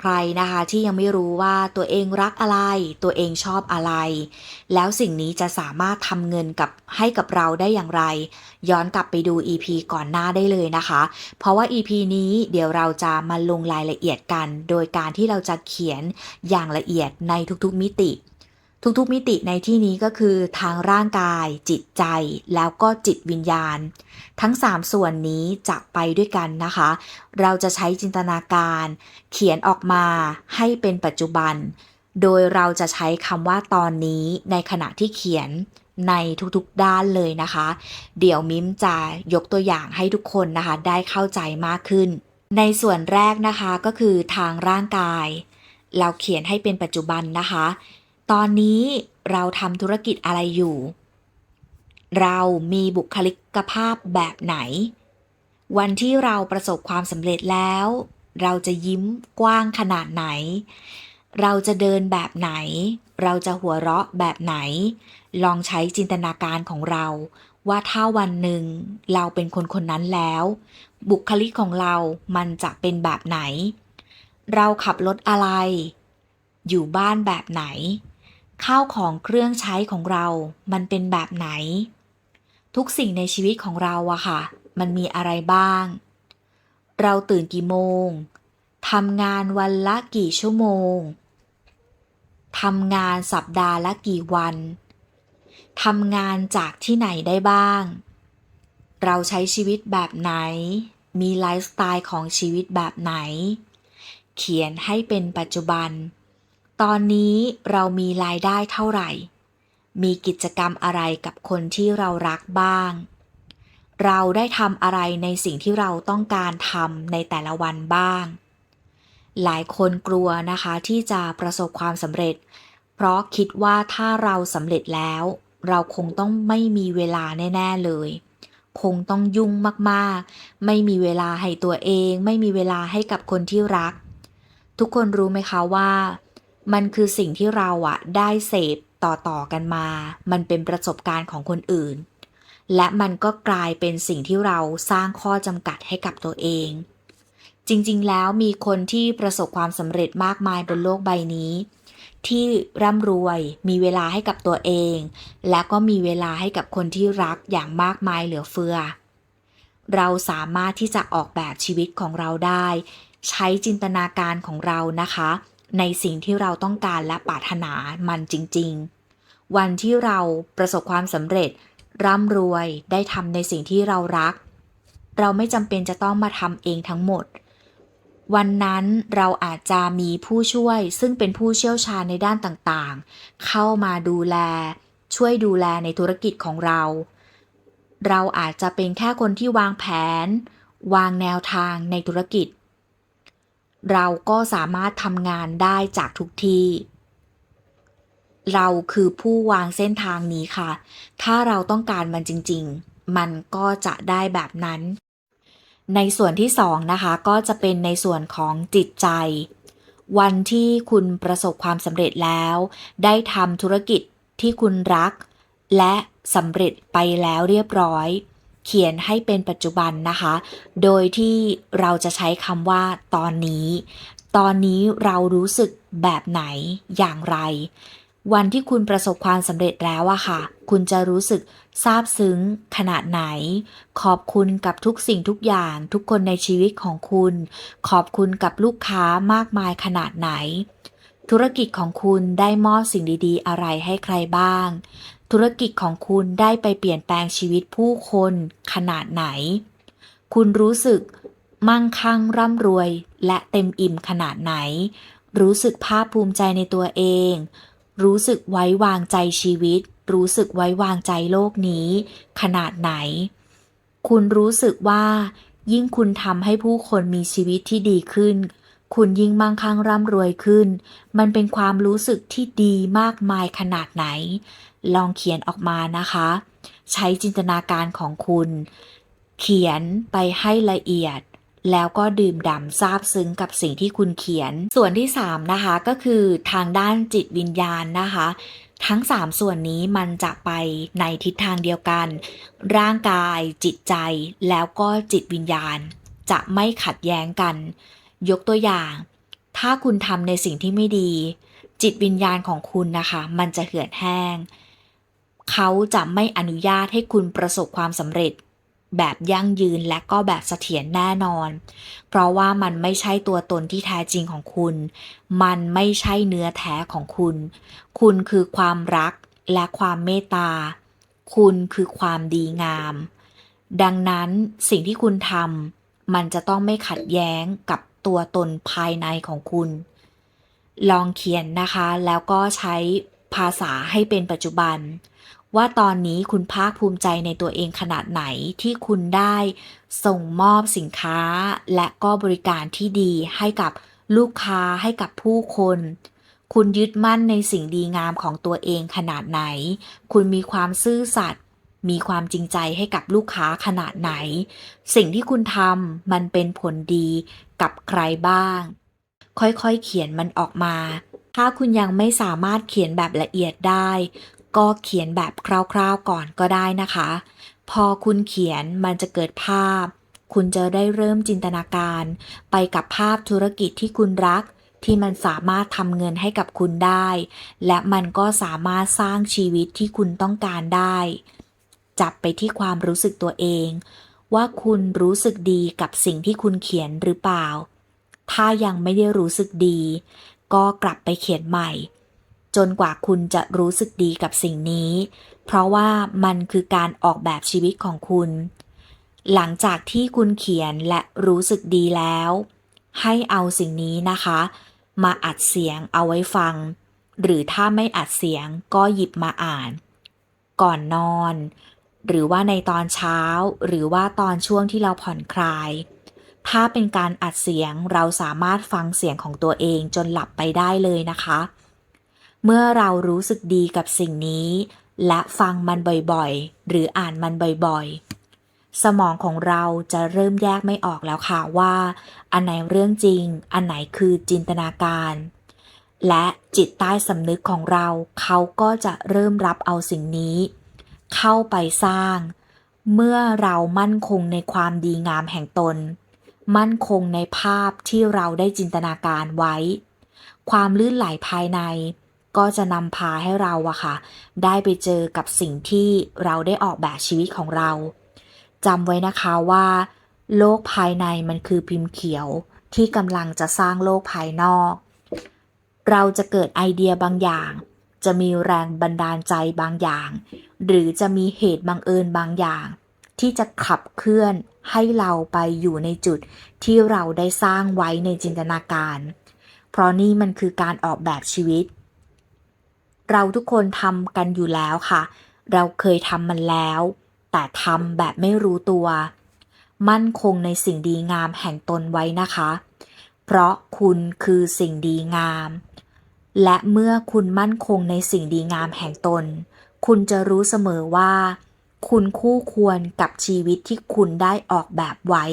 ใครนะคะที่ยังไม่รู้ว่าตัวเองรักอะไร ตัวเองชอบอะไร แล้วสิ่งนี้จะสามารถทำเงินกับให้กับเราได้อย่างไร ย้อนกลับไปดู EP ก่อนหน้าได้เลยนะคะ เพราะว่า EP นี้เดี๋ยวเราจะมาลงรายละเอียดกัน โดยการที่เราจะเขียนอย่างละเอียดในทุกๆมิติ ทุกๆมิติในที่นี้ก็คือทางร่างกาย จิตใจ แล้วก็จิตวิญญาณ ทั้ง 3 ส่วนนี้จะไปด้วยกันนะคะ เราจะใช้จินตนาการ เขียนออกมาให้เป็นปัจจุบัน โดยเราจะใช้คำว่าตอนนี้ในขณะที่เขียนในทุกๆด้านเลยนะคะ เดี๋ยวมิมจะยกตัวอย่างให้ทุกคนนะคะ ได้เข้าใจมากขึ้น ในส่วนแรกนะคะก็คือทางร่างกาย เราเขียนให้เป็นปัจจุบันนะคะ ตอนนี้เราทำธุรกิจอะไรอยู่ เรามีบุคลิกภาพแบบไหน วันที่เราประสบความสำเร็จแล้ว เราจะยิ้มกว้างขนาดไหน เราจะเดินแบบไหน เราจะหัวเราะแบบไหน ลองใช้จินตนาการของเรา ว่าถ้าวันหนึ่งเราเป็นคนคนนั้นแล้ว บุคลิกของเรามันจะเป็นแบบไหน เราขับรถอะไร อยู่บ้านแบบไหน ข้าวของเครื่องใช้ของเรา มันเป็นแบบไหน ทุกสิ่งในชีวิตของเราอะค่ะ มันมีอะไรบ้าง เราตื่นกี่โมงทำงานวันละกี่ชั่วโมงทำงานสัปดาห์ละกี่วันทำงานจากที่ไหนได้บ้าง เราใช้ชีวิตแบบไหน มีไลฟ์สไตล์ของชีวิตแบบไหน เขียนให้เป็นปัจจุบัน ตอนนี้เรามีรายได้เท่าไหร่ มีกิจกรรมอะไรกับคนที่เรารักบ้าง เราได้ทำอะไรในสิ่งที่เราต้องการทำในแต่ละวันบ้าง หลายคนกลัวนะคะที่จะประสบความสำเร็จ เพราะคิดว่าถ้าเราสำเร็จแล้ว เราคงต้องไม่มีเวลาแน่ ๆ เลย คงต้องยุ่งมากๆ ไม่มีเวลาให้ตัวเอง ไม่มีเวลาให้กับคนที่รัก ทุกคนรู้ไหมคะว่า มันคือสิ่งที่เราอะได้เสพต่อๆกันมา มันเป็นประสบการณ์ของคนอื่น และมันก็กลายเป็นสิ่งที่เราสร้างข้อจำกัดให้กับตัวเอง จริงๆ แล้วมีคนที่ประสบความสำเร็จมากมายบนโลกใบนี้ ที่ร่ำรวยมีเวลาให้กับตัวเอง และก็มีเวลาให้กับคนที่รักอย่างมากมายเหลือเฟือ เราสามารถที่จะออกแบบชีวิตของเราได้ ใช้จินตนาการของเรานะคะ ในสิ่งที่เราต้องการและปรารถนามันจริง ๆ วันที่เราประสบความสำเร็จ ร่ำรวยได้ทำในสิ่งที่เรารัก เราไม่จำเป็นจะต้องมาทำเองทั้งหมด วันนั้นเราอาจจะมีผู้ช่วยซึ่งเป็นผู้เชี่ยวชาญในด้านต่างๆ เข้ามาดูแล ช่วยดูแลในธุรกิจของเรา เราอาจจะเป็นแค่คนที่วางแผน วางแนวทางในธุรกิจ เราก็สามารถทำงานได้จากทุกที่ เราคือผู้วางเส้นทางนี้ค่ะ ถ้าเราต้องการมันจริง ๆ มันก็จะได้แบบนั้น ในส่วนที่สองนะคะก็จะเป็นในส่วนของจิตใจ วันที่คุณประสบความสำเร็จแล้ว ได้ทำธุรกิจที่คุณรัก และสำเร็จไปแล้วเรียบร้อย ขียนให้เป็นปัจจุบันนะคะ โดยที่เราจะใช้คำว่าตอนนี้ ตอนนี้เรารู้สึกแบบไหนอย่างไร วันที่คุณประสบความสำเร็จแล้วอะค่ะ คุณจะรู้สึกซาบซึ้งขนาดไหน ขอบคุณกับทุกสิ่งทุกอย่างทุกคนในชีวิตของคุณ ขอบคุณกับลูกค้ามากมายขนาดไหน ธุรกิจของคุณได้มอบสิ่งดีๆ อะไรให้ใครบ้าง ธุรกิจของคุณได้ไปเปลี่ยนแปลงชีวิตผู้คนขนาดไหน คุณรู้สึกมั่งคั่งร่ำรวยและเต็มอิ่มขนาดไหน รู้สึกภาคภูมิใจในตัวเอง รู้สึกไว้วางใจชีวิต รู้สึกไว้วางใจโลกนี้ ขนาดไหน คุณรู้สึกว่า ยิ่งคุณทำให้ผู้คนมีชีวิตที่ดีขึ้น คุณยิ่งมั่งคั่งร่ำรวยขึ้น มันเป็นความรู้สึกที่ดีมากมายขนาดไหน ลองเขียนออกมานะคะ ใช้จินตนาการของคุณ เขียนไปให้ละเอียด แล้วก็ดื่มด่ำซาบซึ้งกับสิ่งที่คุณเขียน ส่วนที่ 3 นะคะก็คือทางด้านจิตวิญญาณนะคะ ทั้ง 3 ส่วนนี้มันจะไปในทิศทางเดียวกัน ร่างกาย จิตใจ แล้วก็จิตวิญญาณ จะไม่ขัดแย้งกัน ยกตัวอย่าง ถ้าคุณทำในสิ่งที่ไม่ดี จิตวิญญาณของคุณนะคะ มันจะเหือดแห้ง เขาจะไม่อนุญาตให้คุณประสบความสำเร็จ แบบยั่งยืนและก็แบบเสถียรแน่นอน เพราะว่ามันไม่ใช่ตัวตนที่แท้จริงของคุณ มันไม่ใช่เนื้อแท้ของคุณ คุณคือความรักและความเมตตา คุณคือความดีงาม ดังนั้นสิ่งที่คุณทำมันจะต้องไม่ขัดแย้งกับ ตัวตนภายในของคุณ ลองเขียนนะคะ แล้วก็ใช้ภาษาให้เป็นปัจจุบัน ว่าตอนนี้คุณภาคภูมิใจในตัวเองขนาดไหนที่คุณได้ส่งมอบสินค้า และก็บริการที่ดีให้กับลูกค้าให้กับผู้คนคุณยึดมั่นในสิ่งดีงามของตัวเองขนาดไหน คุณมีความซื่อสัตย์ มีความจริงใจให้กับลูกค้าขนาดไหน สิ่งที่คุณทำมันเป็นผลดีกับใครบ้าง ค่อยๆเขียนมันออกมา ถ้าคุณยังไม่สามารถเขียนแบบละเอียดได้ ก็เขียนแบบคร่าวๆก่อนก็ได้นะคะ พอคุณเขียนมันจะเกิดภาพ คุณจะได้เริ่มจินตนาการ ไปกับภาพธุรกิจที่คุณรักที่มันสามารถทำเงินให้กับคุณได้ และมันก็สามารถสร้างชีวิตที่คุณต้องการได้ จับไปที่ความรู้สึกตัวเอง ว่าคุณรู้สึกดีกับสิ่งที่คุณเขียนหรือเปล่า ถ้ายังไม่ได้รู้สึกดี ก็กลับไปเขียนใหม่ จนกว่าคุณจะรู้สึกดีกับสิ่งนี้ เพราะว่ามันคือการออกแบบชีวิตของคุณ หลังจากที่คุณเขียนและรู้สึกดีแล้ว ให้เอาสิ่งนี้นะคะ มาอัดเสียงเอาไว้ฟัง หรือถ้าไม่อัดเสียงก็หยิบมาอ่านก่อนนอน หรือว่าในตอนเช้า หรือว่าตอนช่วงที่เราผ่อนคลาย ถ้าเป็นการอัดเสียงเราสามารถฟังเสียงของตัวเองจนหลับไปได้เลยนะคะ เมื่อเรารู้สึกดีกับสิ่งนี้ และฟังมันบ่อยๆ หรืออ่านมันบ่อยๆ สมองของเราจะเริ่มแยกไม่ออกแล้วค่ะว่า อันไหนเรื่องจริง อันไหนคือจินตนาการ และจิตใต้สำนึกของเราเขาก็จะเริ่มรับเอาสิ่งนี้ เข้าไปสร้าง เมื่อเรามั่นคงในความดีงามแห่งตน มั่นคงในภาพที่เราได้จินตนาการไว้ ความลื่นไหลภายในก็จะนำพาให้เราอะค่ะ ได้ไปเจอกับสิ่งที่เราได้ออกแบบชีวิตของเราจำไว้นะคะว่า โลกภายในมันคือพิมพ์เขียวที่กำลังจะสร้างโลกภายนอก เราจะเกิดไอเดียบางอย่าง จะมีแรงบันดาลใจบางอย่าง หรือจะมีเหตุบังเอิญบางอย่าง ที่จะขับเคลื่อนให้เราไปอยู่ในจุดที่เราได้สร้างไว้ในจินตนาการ เพราะนี่มันคือการออกแบบชีวิต เราทุกคนทำกันอยู่แล้วค่ะ เราเคยทำมันแล้ว แต่ทำแบบไม่รู้ตัว มั่นคงในสิ่งดีงามแห่งตนไว้นะคะ เพราะคุณคือสิ่งดีงาม และเมื่อคุณมั่นคงในสิ่งดีงามแห่งตน คุณจะรู้เสมอว่า คุณคู่ควรกับชีวิตที่คุณได้ออกแบบไว้